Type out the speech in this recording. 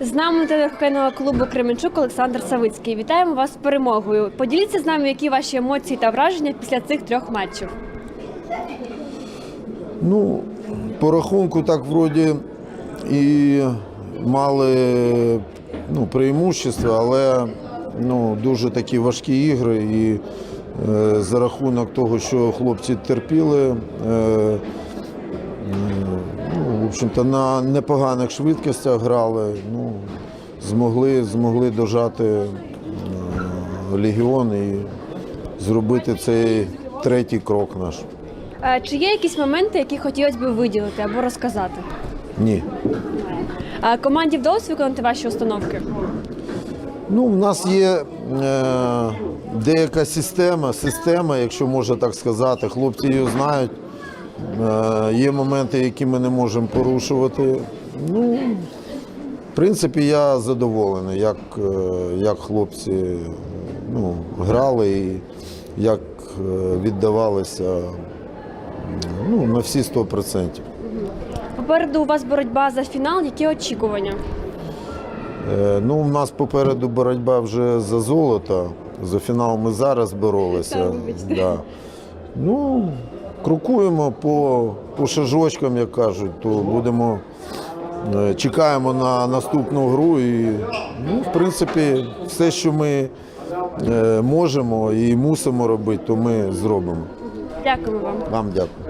З нами телехокейного клубу Кременчук Олександр Савицький. Вітаємо вас з перемогою. Поділіться з нами, які ваші емоції та враження після цих трьох матчів. Ну, по рахунку так вроді і мали ну, преимущество, але ну, дуже такі важкі ігри. І е, за рахунок того, що хлопці терпіли, е, общем-то, на непоганих швидкостях грали, ну, змогли, змогли дожати е, легіон і зробити цей третій крок наш. Е, Чи є якісь моменти, які хотілося б виділити або розказати? Ні. Е, Команді вдалося виконати ваші установки? Ну, в нас є е, деяка система, система, якщо можна так сказати. Хлопці її знають. Е, є моменти, які ми не можемо порушувати. Ну, в принципі, я задоволений, як, е, як хлопці ну, грали і як е, віддавалися ну, на всі 100%. Попереду у вас боротьба за фінал. Які очікування? Ну, у нас попереду боротьба вже за золото. За фінал ми зараз боролися. Да. Ну, крокуємо по, по шажочкам, як кажуть, то будемо. е, Чекаємо на наступну гру і, ну, в принципі, все, що ми е, можемо і мусимо робити, то ми зробимо. Дякуємо вам. Вам дякую.